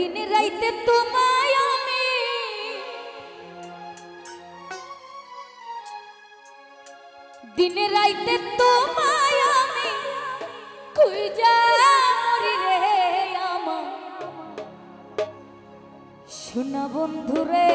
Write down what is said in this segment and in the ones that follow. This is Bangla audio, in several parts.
দিন রাইতে তোমায় আমি। দিন রাইতে তোমায় আমি। খুঁজা মরি রে আমার। শোনা বন্ধু রে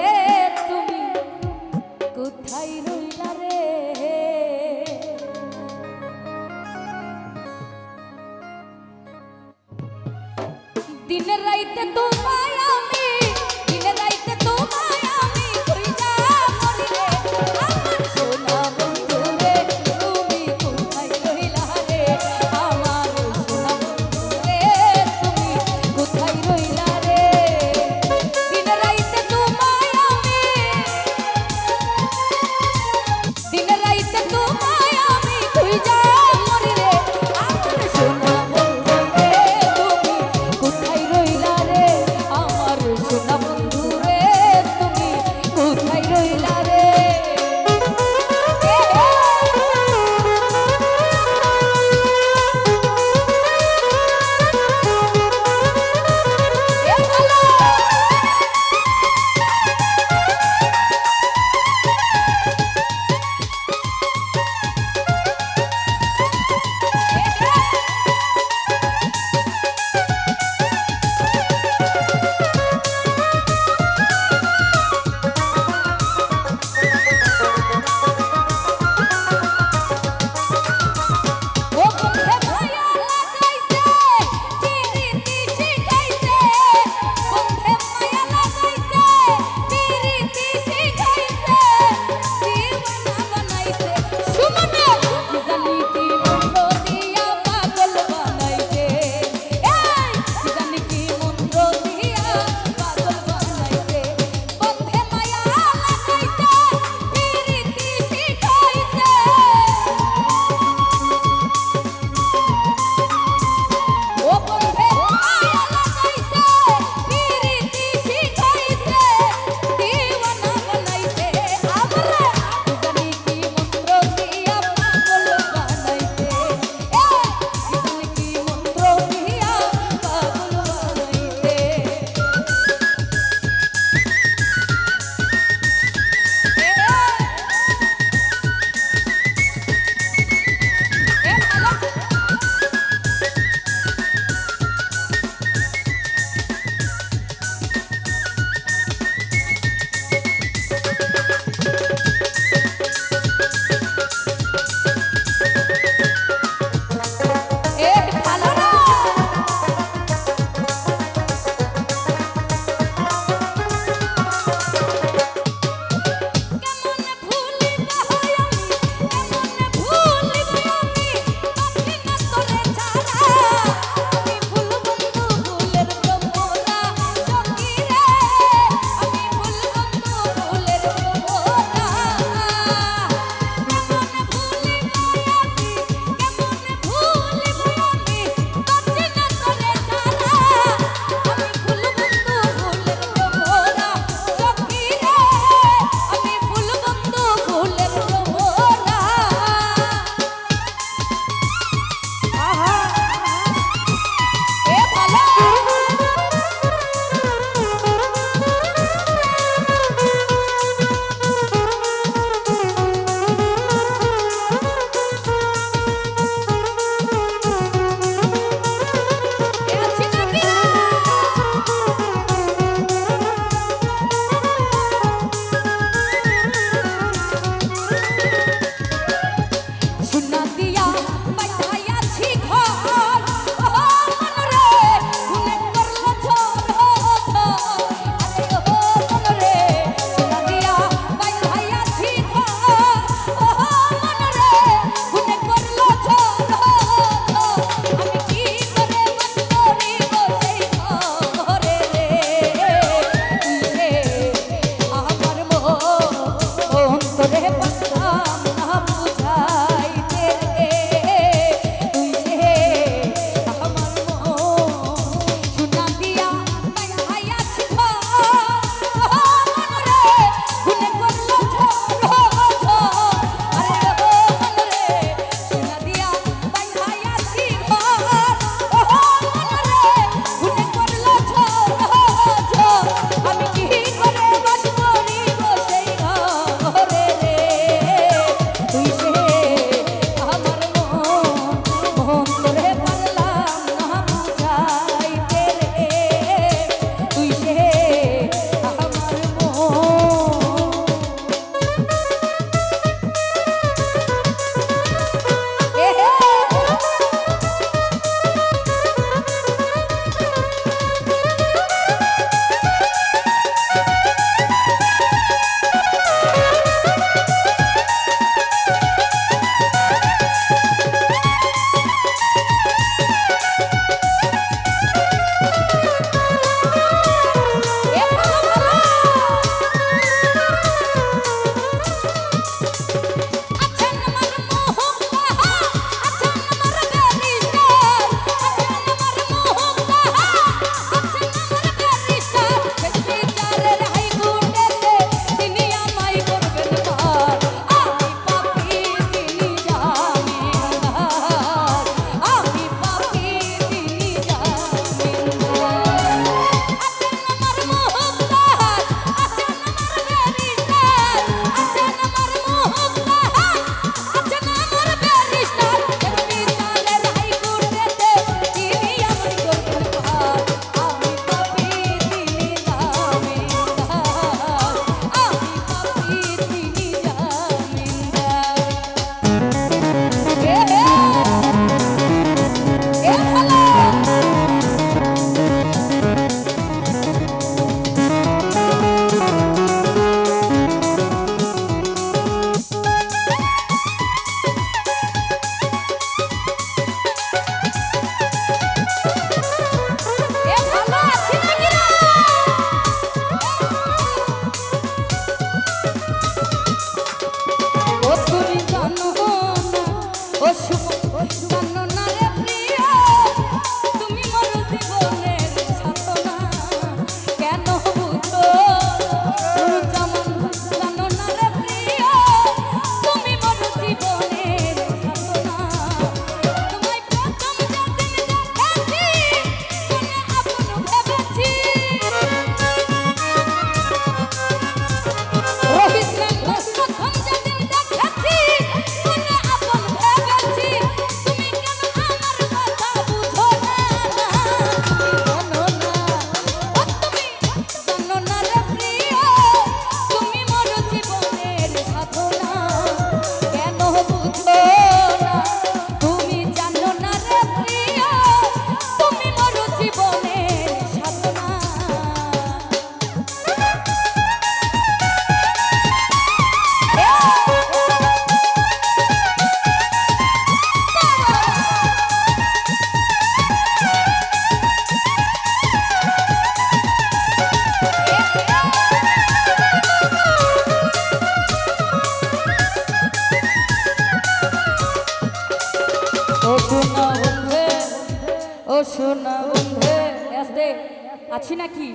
আছি নাকি?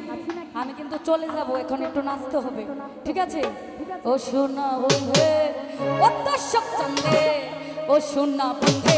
আমি কিন্তু চলে যাব এখন একটু নাচতে হবে। ঠিক আছে? ও সোনা বন্ধে ও দর্শক চন্দে ও সোনা বন্ধে